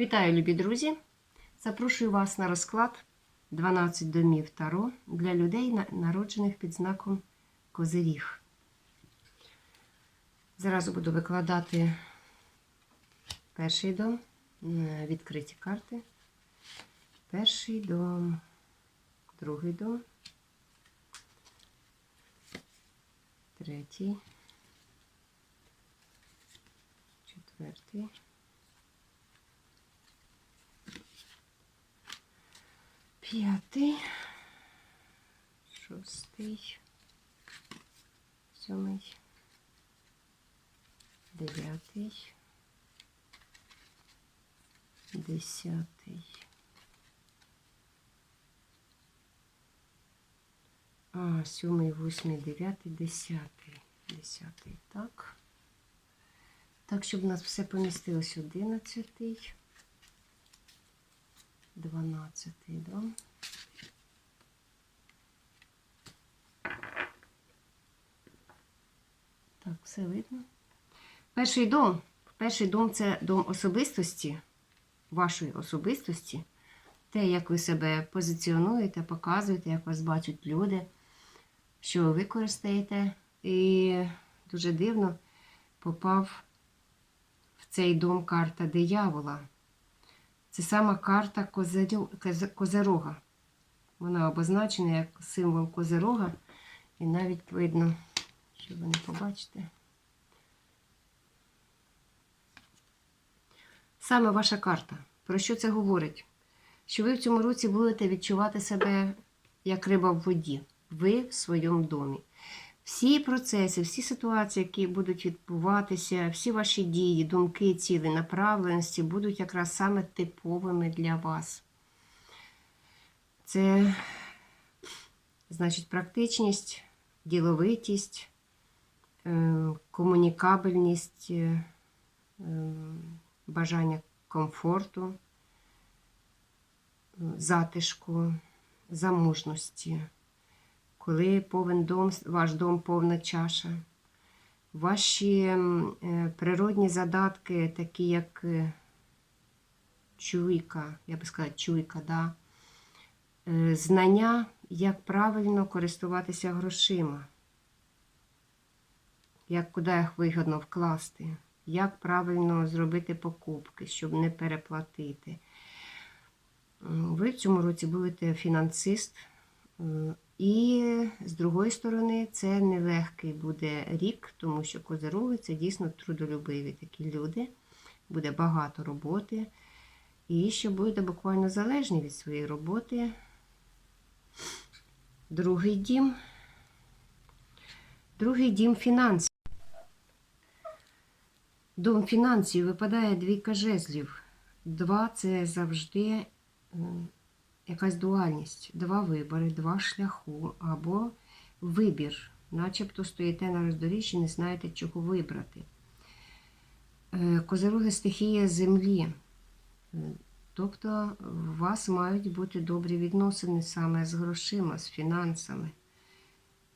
Вітаю, любі друзі! Запрошую вас на розклад 12 домів Таро для людей, народжених під знаком Козиріг. Зараз буду викладати перший дом, відкриті карти. Перший дом, другий дом, третій, четвертий. П'ятий, шостий, сьомий, дев'ятий, десятий. А, сьомий, восьмий, дев'ятий, десятий. Десятий, так. Так, щоб у нас все помістилось одинадцятий. 12 дом. Так, все видно. Перший дом. Перший дом це дом особистості, вашої особистості. Те, як ви себе позиціонуєте, показуєте, як вас бачать люди, що ви використаєте. І дуже дивно попав в цей дом карта диявола. Це сама карта козирю- коз- Козирога. Вона обозначена як символ Козирога. І навіть видно, що ви не побачите. Саме ваша карта. Про що це говорить? Що ви в цьому році будете відчувати себе як риба в воді. Ви в своєму домі. Всі процеси, всі ситуації, які будуть відбуватися, всі ваші дії, думки, цілі, направленості будуть якраз саме типовими для вас. Це значить практичність, діловитість, е, комунікабельність, е, е, бажання комфорту, затишку, заможності коли повен дом, ваш дом повна чаша. Ваші е, природні задатки, такі як е, чуйка, я би сказала, чуйка, да? Е, знання, як правильно користуватися грошима, як куди їх вигідно вкласти, як правильно зробити покупки, щоб не переплатити. Ви в цьому році будете фінансист. І з другої сторони, це нелегкий буде рік, тому що козироги це дійсно трудолюбиві такі люди. Буде багато роботи. І що будете буквально залежні від своєї роботи. Другий дім. Другий дім фінансів. Дом фінансів випадає двійка жезлів. Два це завжди якась дуальність, два вибори, два шляху або вибір, начебто стоїте на роздоріжжі, не знаєте, чого вибрати. Е, Козироги стихія землі. Е, Тобто у вас мають бути добрі відносини саме з грошима, з фінансами.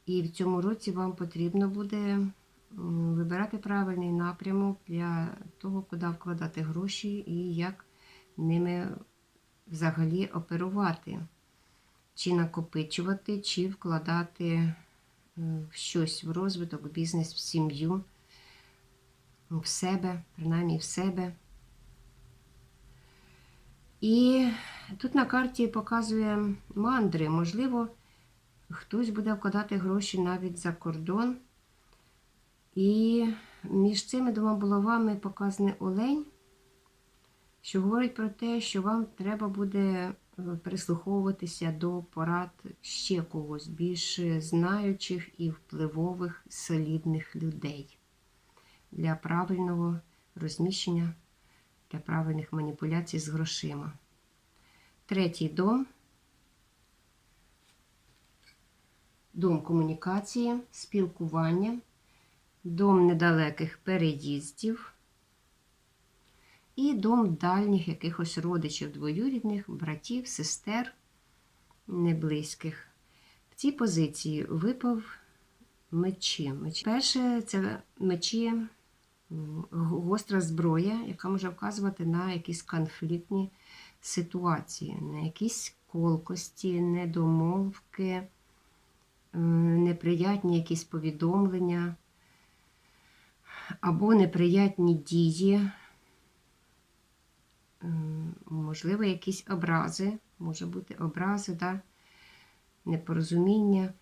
І в цьому році вам потрібно буде вибирати правильний напрямок для того, куди вкладати гроші і як ними взагалі оперувати, чи накопичувати, чи вкладати е, в щось в розвиток, в бізнес, в сім'ю, в себе, принаймні в себе. І тут на карті показує мандри. Можливо, хтось буде вкладати гроші навіть за кордон. І між цими двома булавами показаний олень що говорить про те, що вам треба буде е, прислуховуватися до порад ще когось, більш знаючих і впливових солідних людей для правильного розміщення, для правильних маніпуляцій з грошима. Третій дом. Дом комунікації, спілкування, дом недалеких переїздів і дом дальніх якихось родичів, двоюрідних, братів, сестер неблизьких. В цій позиції випав мечі. мечі. Перше, це мечі гостра зброя, яка може вказувати на якісь конфліктні ситуації, на якісь колкості, недомовки, неприятні якісь повідомлення або неприятні дії, можливо, якісь образи, може бути образи, да? непорозуміння.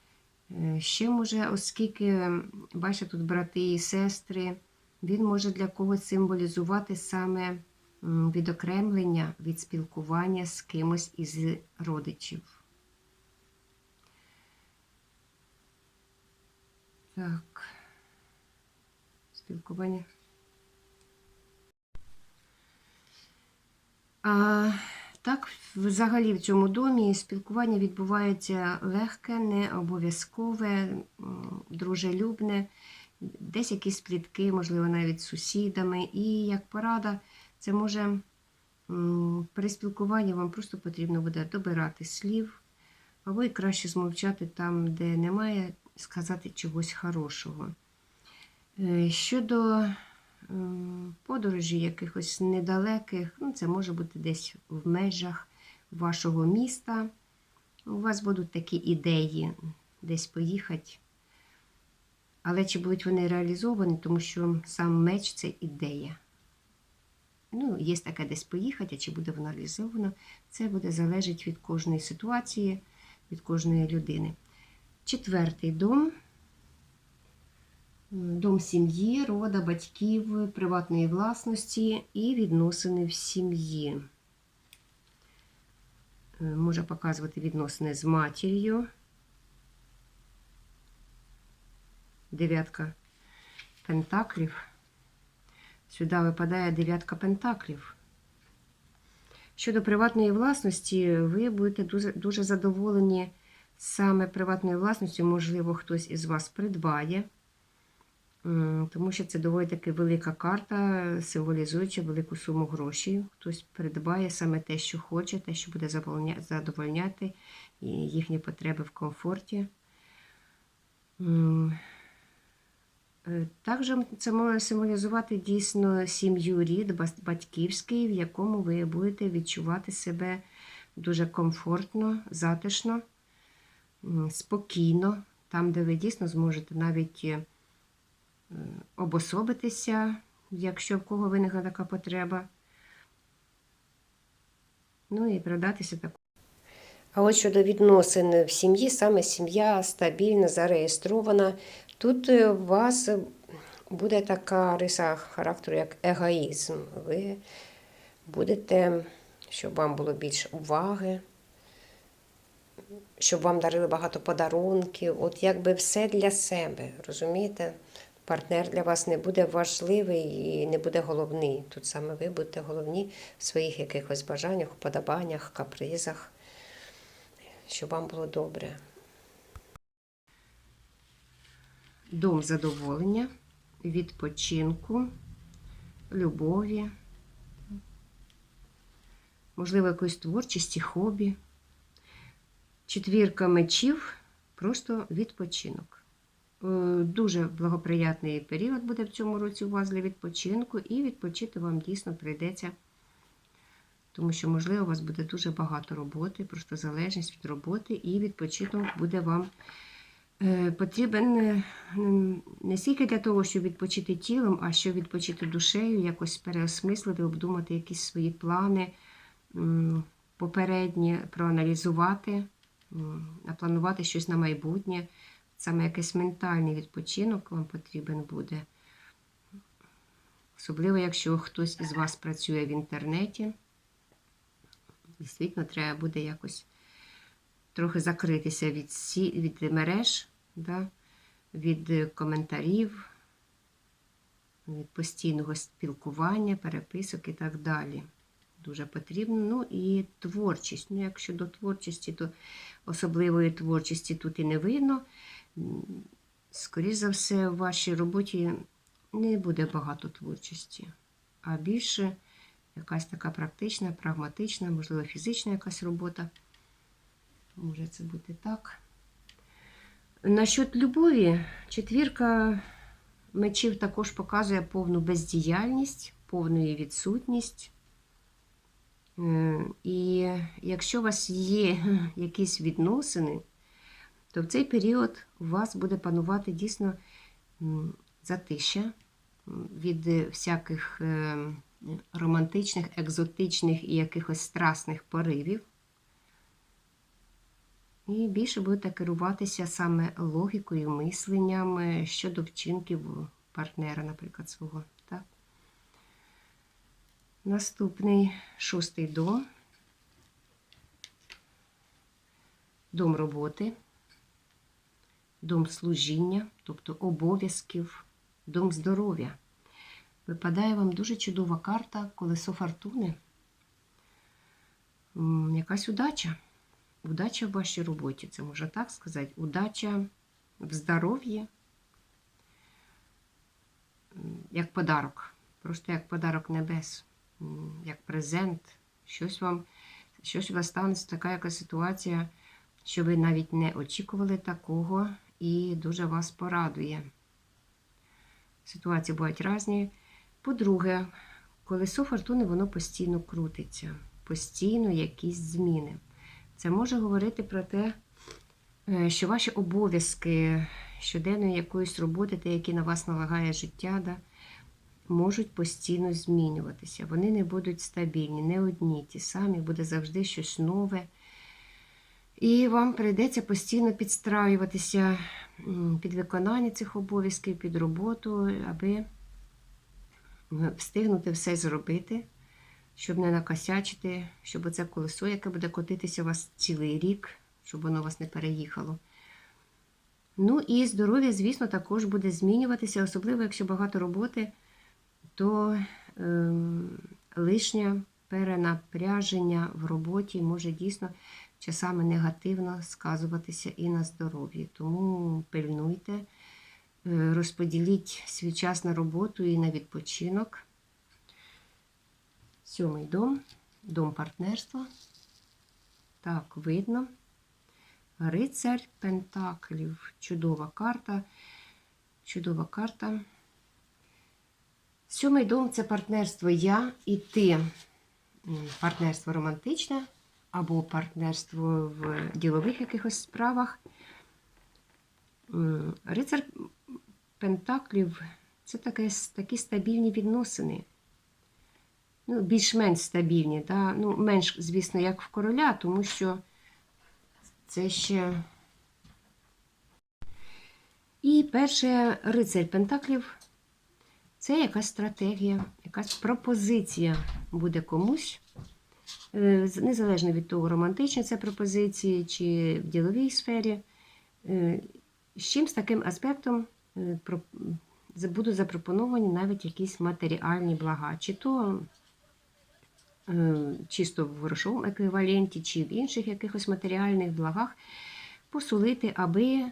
Е, Ще може, оскільки, бачите, тут брати і сестри, він може для когось символізувати саме відокремлення від спілкування з кимось із родичів. Так. Спілкування. А, так, взагалі в цьому домі спілкування відбувається легке, не обов'язкове, дружелюбне, десь якісь плітки, можливо, навіть з сусідами. І як порада, це може при спілкуванні вам просто потрібно буде добирати слів, або і краще змовчати там, де немає, сказати чогось хорошого. Е, Щодо подорожі якихось недалеких, ну, це може бути десь в межах вашого міста. У вас будуть такі ідеї десь поїхати. Але чи будуть вони реалізовані, тому що сам меч це ідея. Ну, є таке десь поїхати, а чи буде воно реалізовано, це буде залежати від кожної ситуації, від кожної людини. Четвертий дом. Дом сім'ї, рода, батьків, приватної власності і відносини в сім'ї. Е, Може показувати відносини з матір'ю. Дев'ятка пентаклів. Сюди випадає дев'ятка пентаклів. Щодо приватної власності, ви будете дуже, дуже задоволені саме приватною власністю. Можливо, хтось із вас придбає. Тому що це доволі таки велика карта, символізуючи велику суму грошей. Хтось придбає саме те, що хоче, те, що буде задовольняти їхні потреби в комфорті. Е, Також це може символізувати дійсно сім'ю рід батьківський, в якому ви будете відчувати себе дуже комфортно, затишно, спокійно, там, де ви дійсно зможете навіть е, обособитися, якщо в кого виникла така потреба. Ну і продатися таку. А от щодо відносин в сім'ї, саме сім'я стабільна, зареєстрована. Тут е, у вас буде така риса характеру, як егоїзм. Ви будете, щоб вам було більше уваги, щоб вам дарили багато подарунків. От якби все для себе, розумієте? Партнер для вас не буде важливий і не буде головний. Тут саме ви будете головні в своїх якихось бажаннях, вподобаннях, капризах, щоб вам було добре. Дом задоволення, відпочинку, любові, можливо, якоїсь творчості, хобі. Четвірка мечів просто відпочинок. Е, Дуже благоприятний період буде в цьому році у вас для відпочинку, і відпочити вам дійсно прийдеться, тому що, можливо, у вас буде дуже багато роботи, просто залежність від роботи, і відпочинок буде вам е, потрібен е, не стільки для того, щоб відпочити тілом, а щоб відпочити душею, якось переосмислити, обдумати якісь свої плани попередні, проаналізувати, напланувати щось на майбутнє. Саме якийсь ментальний відпочинок вам потрібен буде. Особливо, якщо хтось із вас працює в інтернеті. Дійсно, треба буде якось трохи закритися від, сі, від мереж, да? від коментарів, від постійного спілкування, переписок і так далі. Дуже потрібно. Ну і творчість. Ну, якщо до творчості, то особливої творчості тут і не видно. Скоріше за все, в вашій роботі не буде багато творчості, а більше якась така практична, прагматична, можливо, фізична якась робота. Може це бути так. Насчет любові, четвірка мечів також показує повну бездіяльність, повну її відсутність. Е, І якщо у вас є якісь відносини, то в цей період у вас буде панувати дійсно затища від е, всяких е, романтичних, екзотичних і якихось страсних поривів. І більше будете керуватися саме логікою, мисленням е, щодо вчинків партнера, наприклад, свого. Так? Наступний шостий дом. Дом роботи, дом служіння, тобто обов'язків, дом здоров'я. Випадає вам дуже чудова карта колесо фортуни. Якась удача. Удача в вашій роботі, це можна так сказати. Удача в здоров'ї, як подарок. Просто як подарок небес, як презент. Щось вам, щось у вас станеться така якась ситуація, що ви навіть не очікували такого і дуже вас порадує. Ситуації бувають різні. По-друге, колесо фортуни воно постійно крутиться, постійно якісь зміни. Це може говорити про те, е, що ваші обов'язки щоденної якоїсь роботи, те, які на вас налагає життя, да, можуть постійно змінюватися. Вони не будуть стабільні, не одні ті самі, буде завжди щось нове. І вам прийдеться постійно підстраюватися під виконання цих обов'язків, під роботу, аби встигнути все зробити, щоб не накосячити, щоб оце колесо, яке буде котитися у вас цілий рік, щоб воно вас не переїхало. Ну і здоров'я, звісно, також буде змінюватися, особливо якщо багато роботи, то ем, лишнє перенапряження в роботі може дійсно часами негативно сказуватися і на здоров'ї. Тому пильнуйте, е, розподіліть свій час на роботу і на відпочинок. Сьомий дом, дом партнерства. Так, видно. Рицарь Пентаклів. Чудова карта. Чудова карта. Сьомий дом це партнерство я і ти. Партнерство романтичне або партнерство в ділових якихось справах. Рицар Пентаклів це таке, такі стабільні відносини. Ну, більш-менш стабільні. Да? Ну, менш, звісно, як в короля, тому що це ще. І перше рицарь Пентаклів це якась стратегія, якась пропозиція буде комусь. Е, з- Незалежно від того, романтичні це пропозиції чи в діловій сфері. Е, З чимсь таким аспектом е, з- будуть запропоновані навіть якісь матеріальні блага, чи то чисто в грошовому еквіваленті, чи в інших якихось матеріальних благах посулити, аби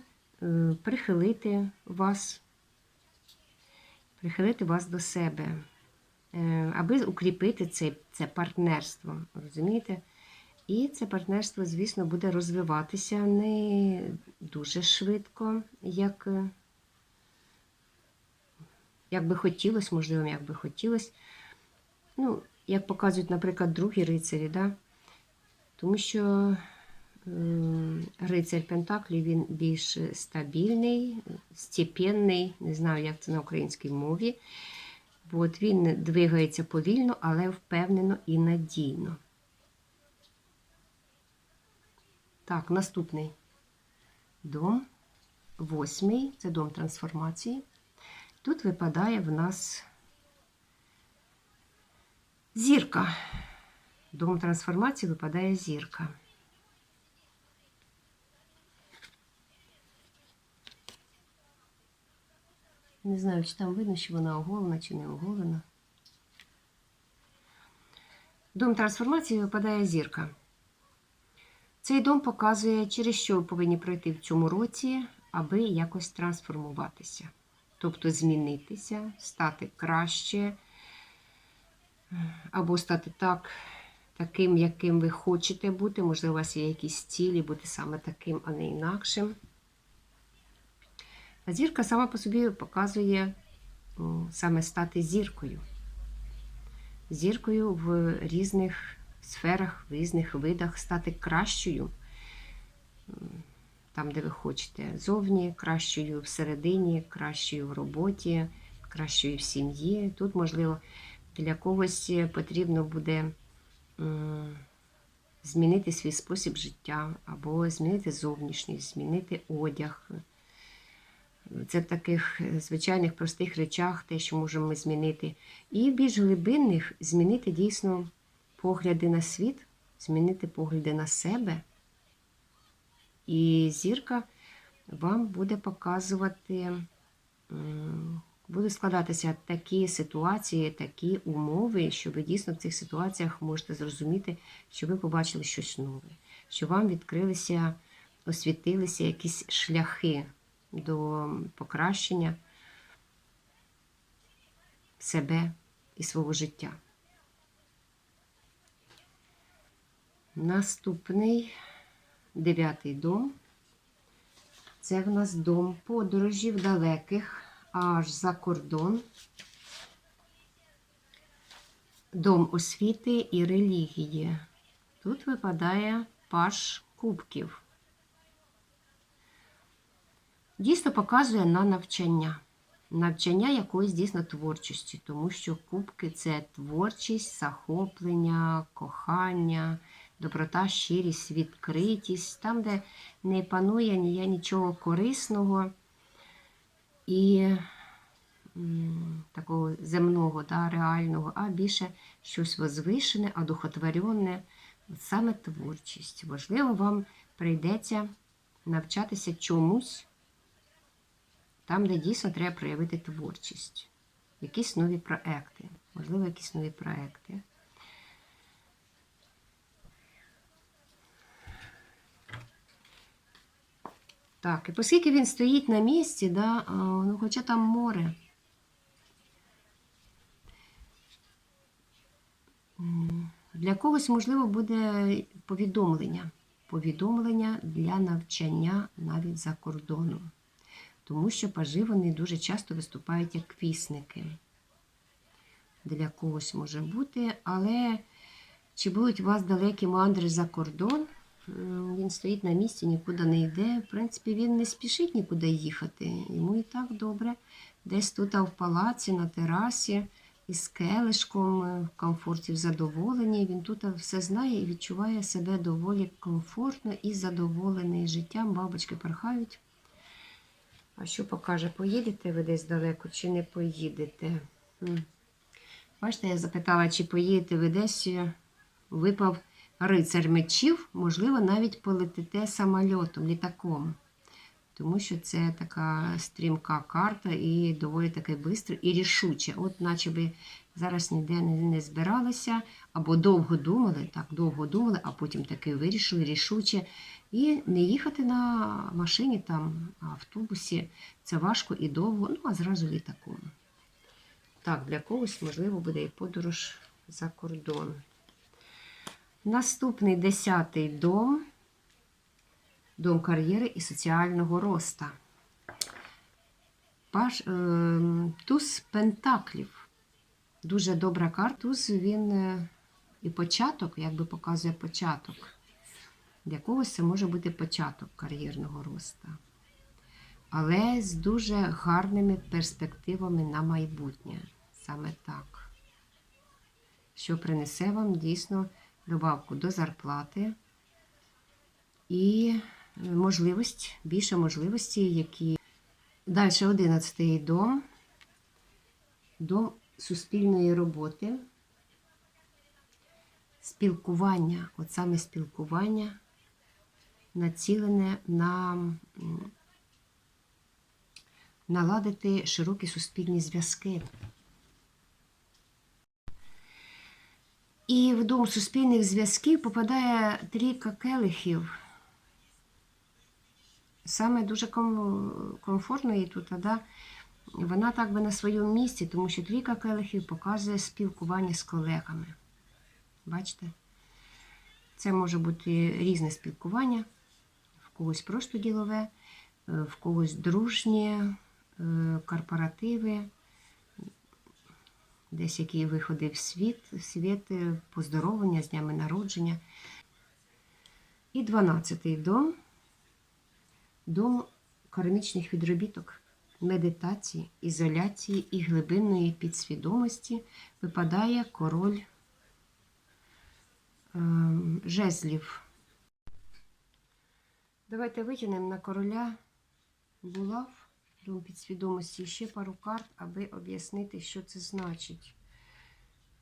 прихилити вас, прихилити вас до себе, аби укріпити це, це партнерство. Розумієте? І це партнерство, звісно, буде розвиватися не дуже швидко, як, е, як би хотілося, можливо, як би хотілося. Ну, як показують, наприклад, другі рицарі, да? тому що е, рицарь Пентаклі він більш стабільний, степенний, не знаю, як це на українській мові. От він двигається повільно, але впевнено і надійно. Так, наступний дом. Восьмий це дом трансформації. Тут випадає в нас зірка. Дом трансформації випадає зірка. Не знаю, чи там видно, що вона оголена, чи не оголена. Дом трансформації випадає зірка. Цей дом показує, через що ви повинні пройти в цьому році, аби якось трансформуватися. Тобто змінитися, стати краще, або стати так, таким, яким ви хочете бути. Можливо, у вас є якісь цілі, бути саме таким, а не інакшим. А зірка сама по собі показує саме стати зіркою. Зіркою в різних сферах, в різних видах, стати кращою там, де ви хочете. Зовні, кращою всередині, кращою в роботі, кращою в сім'ї. Тут, можливо, для когось потрібно буде змінити свій спосіб життя, або змінити зовнішність, змінити одяг. Це в таких е, звичайних простих речах, те, що можемо ми змінити. І в більш глибинних змінити дійсно погляди на світ, змінити погляди на себе. І зірка вам буде показувати, будуть складатися такі ситуації, такі умови, що ви дійсно в цих ситуаціях можете зрозуміти, що ви побачили щось нове, що вам відкрилися, освітилися якісь шляхи до покращення себе і свого життя. Наступний дев'ятий дом. Це в нас дом подорожів далеких аж за кордон. Дом освіти і релігії. Тут випадає паш кубків. Дійсно показує на навчання. Навчання якоїсь дійсно творчості, тому що кубки це творчість, захоплення, кохання, доброта, щирість, відкритість, там, де не панує ніє нічого корисного і такого земного, да, реального, а більше щось возвишене, одухотворене, саме творчість. Можливо, вам прийдеться навчатися чомусь там, де дійсно треба проявити творчість, якісь нові проекти, можливо, якісь нові проекти. Так, і оскільки він стоїть на місці, да, ну, хоча там море. Для когось, можливо, буде повідомлення. Повідомлення для навчання навіть за кордоном. Тому що пажи вони дуже часто виступають як вісники. Для когось може бути, але чи будуть у вас далекі мандри за кордон? Він стоїть на місці, нікуди не йде. В принципі, він не спішить нікуди їхати. Йому і так добре. Десь тут а в палаці, на терасі, із келишком, е, в комфорті, в задоволенні. Він тут все знає і відчуває себе доволі комфортно і задоволений життям. Бабочки порхають. А що покаже, поїдете ви десь далеко чи не поїдете? Бачите, я запитала, чи поїдете ви десь, е, випав рицар мечів, можливо, навіть полетите самольотом, літаком. Тому що це така стрімка карта і доволі таке швидко і рішуче. От наче би зараз ніде не, збиралися, або довго думали, так, довго думали, а потім таки вирішили рішуче. І не їхати на машині, там, автобусі. Це важко і довго, ну а зразу літаком. Так, для когось, можливо, буде і подорож за кордон. Наступний десятий дом. Дом кар'єри і соціального росту. Паш, е, туз Пентаклів. Дуже добра карта. Туз він е, і початок, якби показує початок. Для когось це може бути початок кар'єрного росту. Але з дуже гарними перспективами на майбутнє. Саме так. Що принесе вам дійсно добавку до зарплати і е, можливість, більше можливості, які. Далі 11 дом. Дом суспільної роботи. Спілкування, от саме спілкування націлене на наладити широкі суспільні зв'язки. І в дом суспільних зв'язків попадає трійка келихів. Саме дуже ком- комфортно їй тут, да? Вона так би на своєму місці, тому що трійка келихів показує спілкування з колегами. Бачите? Це може бути різне спілкування, в когось просто ділове, е, в когось дружнє, е, корпоративи, десь який виходив в світ, світ е, поздоровлення з днями народження. І 12-й дом дом кармічних відробіток, медитації, ізоляції і глибинної підсвідомості випадає король ем, жезлів. Давайте витягнемо на короля булав дом підсвідомості ще пару карт, аби об'яснити, що це значить.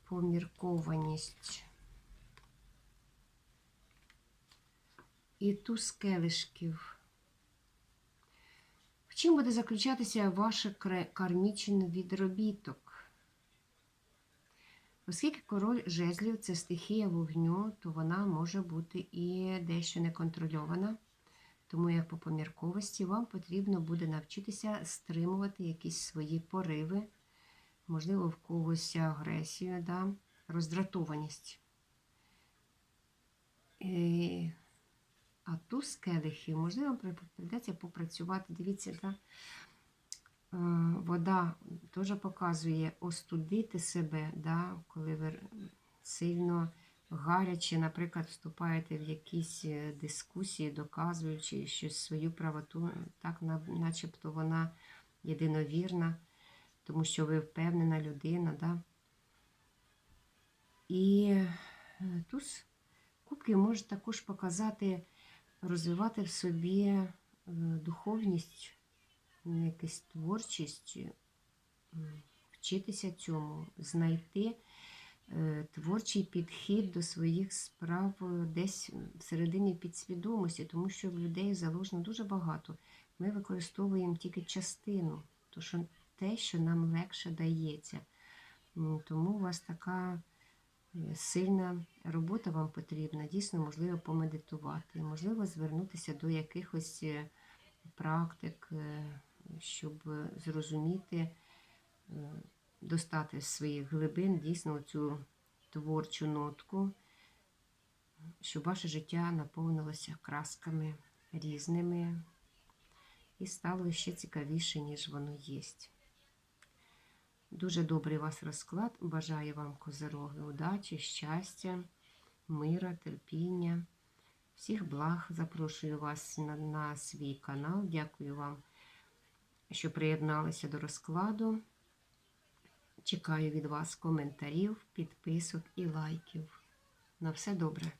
Поміркованість. І туз келишків. Чим буде заключатися ваш кармічний відробіток? Оскільки король жезлів це стихія вогню, то вона може бути і дещо неконтрольована. Тому, як по помірковості, вам потрібно буде навчитися стримувати якісь свої пориви, можливо, в когось агресію, да? роздратованість. А ту з келихів, можливо, прийдеться попрацювати. Дивіться, да? Е, вода теж показує остудити себе, да? коли ви сильно гаряче, наприклад, вступаєте в якісь е, дискусії, доказуючи щось свою правоту, так начебто вона єдиновірна, тому що ви впевнена людина. Да? І е, туз кубки може також показати, розвивати в собі е, духовність, якусь творчість, вчитися цьому, знайти е, творчий підхід до своїх справ е, десь всередині підсвідомості, тому що в людей заложено дуже багато. Ми використовуємо тільки частину, то що те, що нам легше дається. Тому у вас така е, сильна робота вам потрібна. Дійсно, можливо, помедитувати, можливо, звернутися до якихось е, практик, е, щоб е, зрозуміти, е, достати з своїх глибин дійсно цю творчу нотку, щоб ваше життя наповнилося красками різними і стало ще цікавіше, ніж воно є. Дуже добрий у вас розклад. Бажаю вам козороги, удачі, щастя, мира, терпіння. Всіх благ. Запрошую вас на, на свій канал. Дякую вам, що приєдналися до розкладу. Чекаю від вас коментарів, підписок і лайків. На все добре.